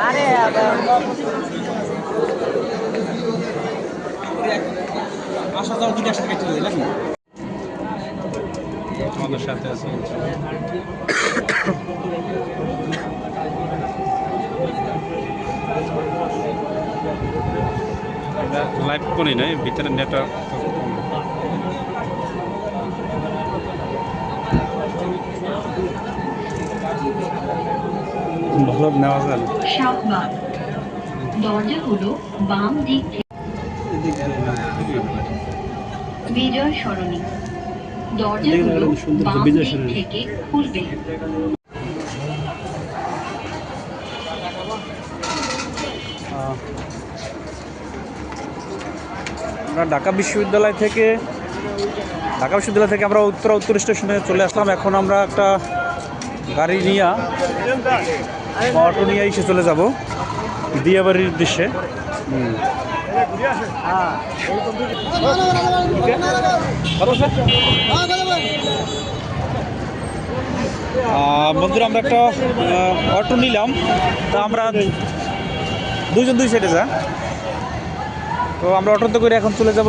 আরে আসা যাওয়া দুটো একসাথে কেটে দিই নাকি? আমাদের সাথে আছে? লাইভ করি নাই ভিতরে নেটওয়ার্ক ভালো নেওয়া। সাতবার। দরজাগুলো বাম দিক থেকে। বিজয় সরণি। দরজাগুলো সুন্দর বাম দিক থেকে খুলবে। আমরা ঢাকা বিশ্ববিদ্যালয় থেকে ঢাকা বিশ্ববিদ্যালয় থেকে আমরা উত্তরা উত্তর স্টেশনে চলে আসলাম। এখন আমরা একটা গাড়ি নিয়ে অটো নিয়ে এসে চলে যাব। দিয়াবাড়ির উদ্দেশ্যে। বন্ধুরা, আমরা একটা অটো নিলাম। তা আমরা দুজন দুই সাইডে যা। তো আমরা অটোতে করে এখন চলে যাব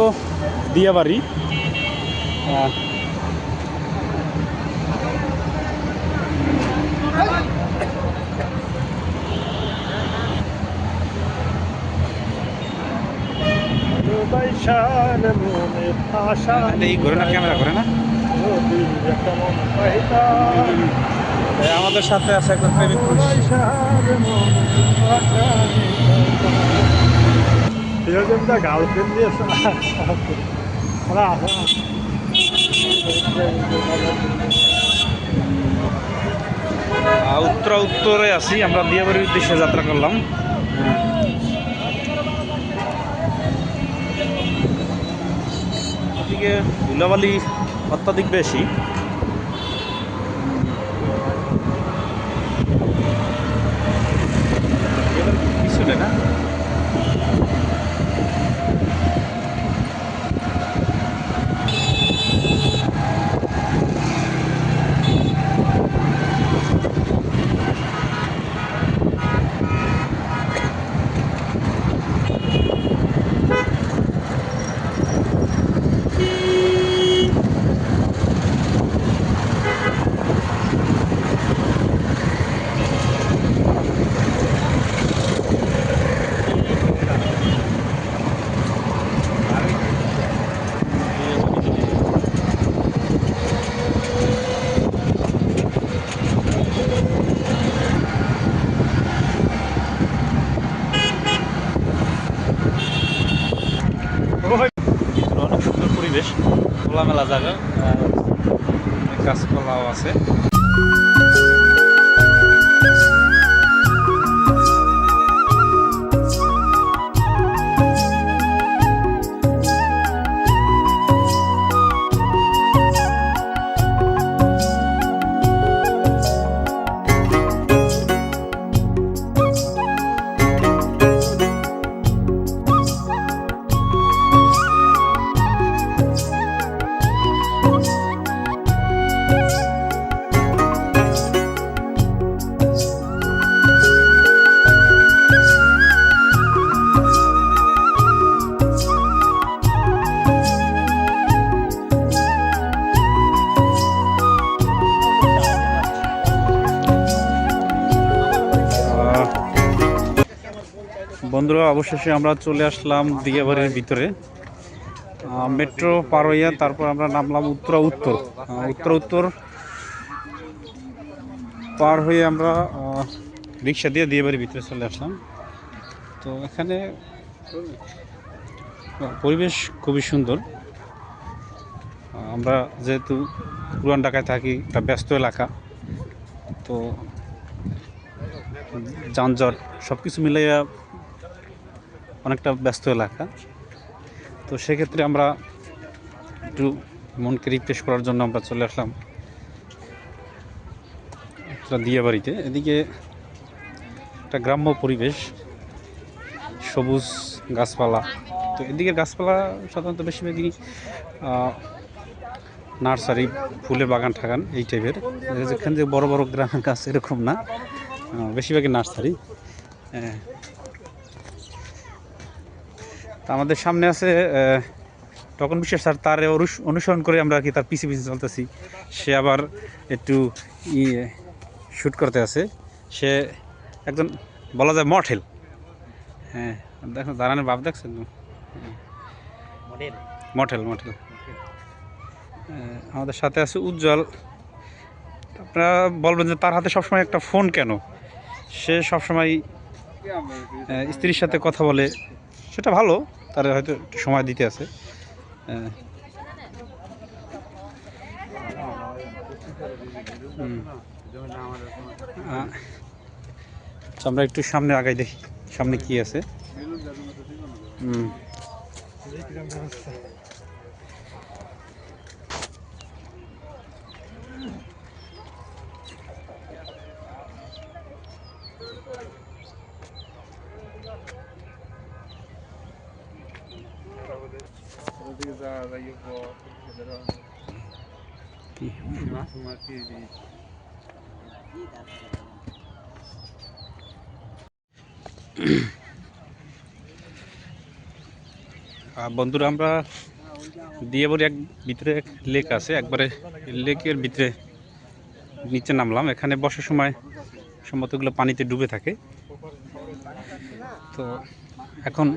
দিয়াবাড়ি। এই ঘরে না ক্যামেরা না? আমাদের সাথে আছে একটা প্রেমিক গার্লফ্রেন্ড দিয়ে উত্তরা উত্তরে আছি আমরা দিয়াবাড়ির উদ্দেশ্যে যাত্রা করলাম। এদিকে ধুলাবালি অত্যাধিক বেশি এবার পিছনে না ভিতরে অনেক সুন্দর পরিবেশ খোলামেলা জায়গা। গাছপালাও আছে। বন্ধুরা, অবশেষে আমরা চলে আসলাম দিয়াবাড়ির ভিতরে। মেট্রো পার হইয়া তারপর আমরা নামলাম উত্তরা উত্তর। উত্তরা উত্তর পার হয়ে আমরা রিক্সা দিয়ে দিয়াবাড়ির ভিতরে চলে আসলাম। তো এখানে পরিবেশ খুবই সুন্দর। আমরা যেহেতু পুরান ঢাকায় থাকি, একটা ব্যস্ত এলাকা, তো যানজট সব কিছু মিলাইয়া অনেকটা ব্যস্ত এলাকা। তো সেক্ষেত্রে আমরা একটু মনকে রিফ্রেশ করার জন্য আমরা চলে আসলাম দিয়ে বাড়িতে এদিকে একটা গ্রাম্য পরিবেশ, সবুজ গাছপালা। তো এদিকে গাছপালা সাধারণত বেশিরভাগই নার্সারি, ফুলের বাগান, ঠাগান এই টাইপের। যেখান থেকে বড় বড় গ্রামের গাছ এরকম না। বেশিরভাগই নার্সারি। তা আমাদের সামনে আছে তখন বিশ্বাস স্যার তার অনুস- অনুসরণ করে আমরা কি তার পিছে পিছে চলতেছি। সে আবার একটু ইয়ে শ্যুট করতে আছে। সে একজন বলা যায় মঠেল হ্যাঁ দেখো দাঁড়ানোর বাপ দেখছেন? মঠেল মঠেল আহ, আমাদের সাথে আছে উজ্জ্বল। আপনারা বলবেন যে তার হাতে সবসময় একটা ফোন কেন? সে সবসময় স্ত্রীর সাথে কথা বলে। সেটা ভালো। তার হয়তো একটু সময় দিতে আছে। আচ্ছা, আমরা একটু সামনে আগাই দেখি সামনে কি আছে। হুম। বন্ধুরা আমরা দিয়েবরি এক ভিতরে এক লেক আছে একবারে লেকের ভিতরে নিচে নামলাম। এখানে বসার সময় সম্ভবত এগুলো পানিতে ডুবে থাকে। তো এখন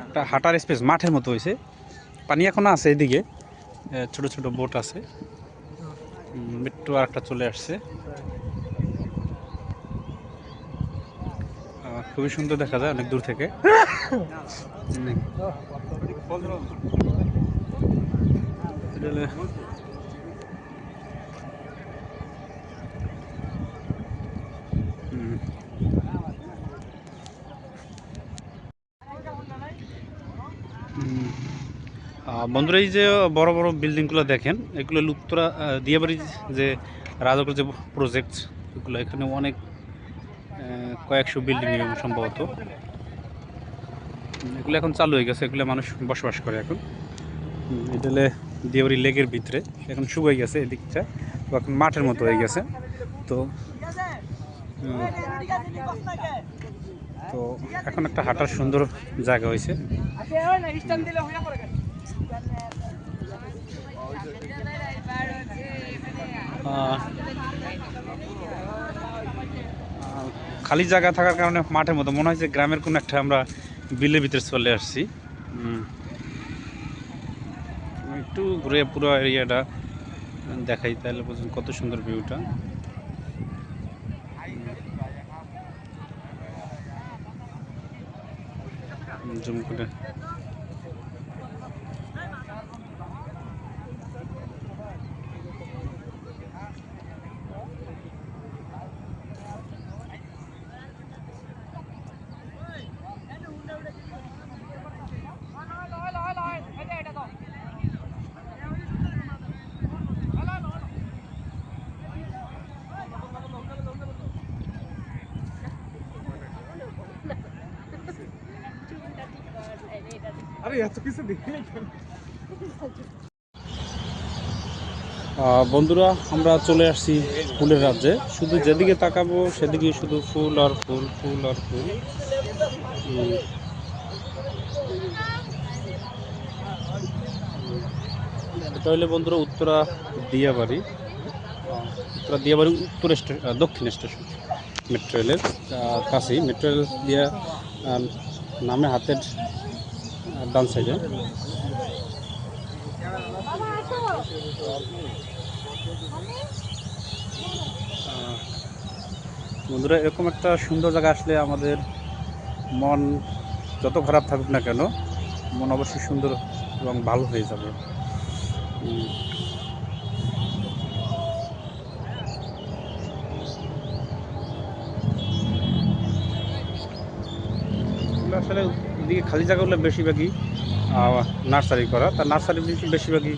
একটা হাঁটার স্পেস মাঠের মতো হয়েছে। পানি এখনও আছে এদিকে ছোট ছোট বোট আছে। মেট্রো আর একটা চলে আসছে। খুবই সুন্দর দেখা যায় অনেক দূর থেকে। এটা হলো- হুম। হুম। আহ, বন্ধুরা, এই যে বড় বড় বিল্ডিংগুলো দেখেন, এগুলো লুপ্তরা দিয়াবাড়ি যে রাজকের যে প্রজেক্ট এগুলো এখানে অনেক কয়েকশো বিল্ডিং সম্ভবত। এগুলো এখন চালু হয়ে গেছে, এগুলো মানুষ বসবাস করে এখন। এটা দিয়াবাড়ি লেকের ভিতরে, এখন শুকিয়ে গেছে এদিকটা এখন মাঠের মতো হয়ে গেছে। তো তো এখন একটা হাঁটার সুন্দর জায়গা হয়েছে। খালি জায়গা থাকার কারণে মাঠের মতো। মনে হয় যে গ্রামের কোনো একটা আমরা বিলের ভিতরে চলে আসছি। একটু ঘুরে পুরো এরিয়াটা দেখাই তাহলে বলছেন কত সুন্দর ভিউটা। জুম করে। বন্ধুরা, আমরা চলে আসছি ফুলের রাজ্যে। শুধু যেদিকে তাকাবো, সেদিকে শুধু ফুল আর ফুল ফুল আর ফুল। এটা হলে বন্ধুরা, উত্তরা দিয়াবাড়ি। উত্তরা দিয়াবাড়ি উত্তর দক্ষিণ স্টেশন, মেট্রো রেলের কাছেই। মেট্রো রেল দিয়া নামে হাতের ডান সাইডে। বন্ধুরা, এরকম একটা সুন্দর জায়গা আসলে আমাদের মন যত খারাপ থাকুক না কেন, মন অবশ্যই সুন্দর এবং ভালো হয়ে যাবে। আসলে এদিকে খালি জায়গাগুলো বেশিরভাগই নার্সারি করা। তার নার্সারি বেশিরভাগই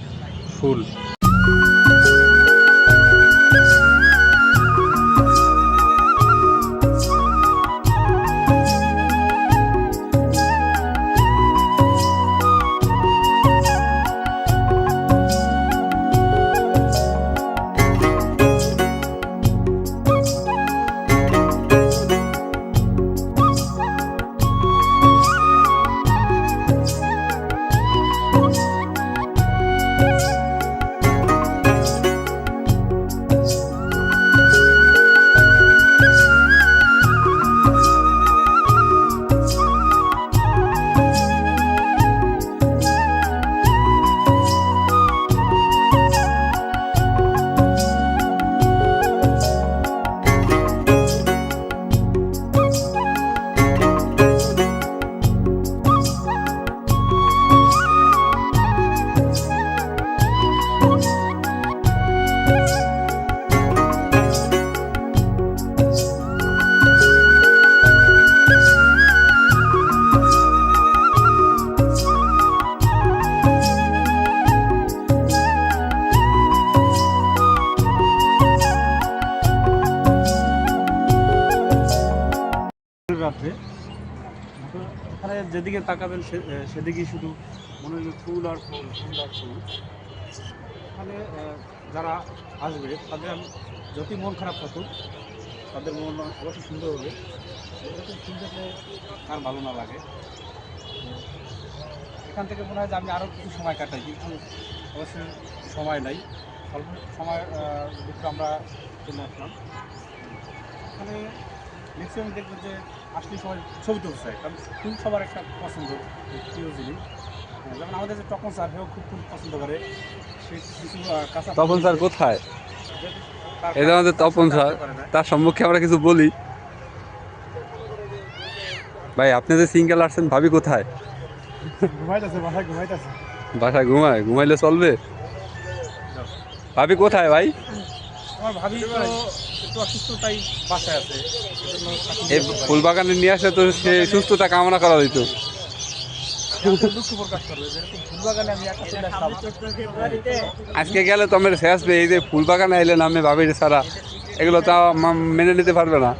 ফুল। যেদিকে তাকাবেন সেদিকেই শুধু মনে হলো ফুল আর ফুল ফুল আর ফুল। এখানে যারা আসবে, তাদের আমি যতই মন খারাপ থাকুক, তাদের মন অবশ্যই সুন্দর হবে। এরকম আর ভালো না লাগে। এখান থেকে মনে হয় যে আমি আরও কিছু সময় কাটাই, কিন্তু অবশ্যই সময় নাই। অল্প সময় আমরা চলে আসলাম। এখানে ম্যাক্সিমাম দেখবেন যে আসলে সবাই ছবি তুলতে চায় কারণ ফুল সবার একটা পছন্দ প্রিয় জিনিস। হ্যাঁ, যেমন আমাদের যে টকন স্যার সেও খুব ফুল পছন্দ করে। সে কিছু কাঁচা তপন স্যার কোথায়? যে আমাদের তপন স্যার তার সম্মুখে আমরা কিছু বলি। ভাই আপনি যে সিঙ্গেল আসছেন ভাবি কোথায়? ঘুমাইতেছে বাসায় ঘুমায়? ঘুমাইলে চলবে? ভাবি কোথায় ভাই? আমার ভাবি একটু অসুস্থ বাসায় আছে এই ফুল বাগানে নিয়ে আসলে তো সে সুস্থতা কামনা করা হইতো। আসলাম। আজকে গেলে তো আমার শেষ এই যে ফুল বাগানে এলেন আমি ভাবি সারা এগুলো তো মেনে নিতে পারবে না।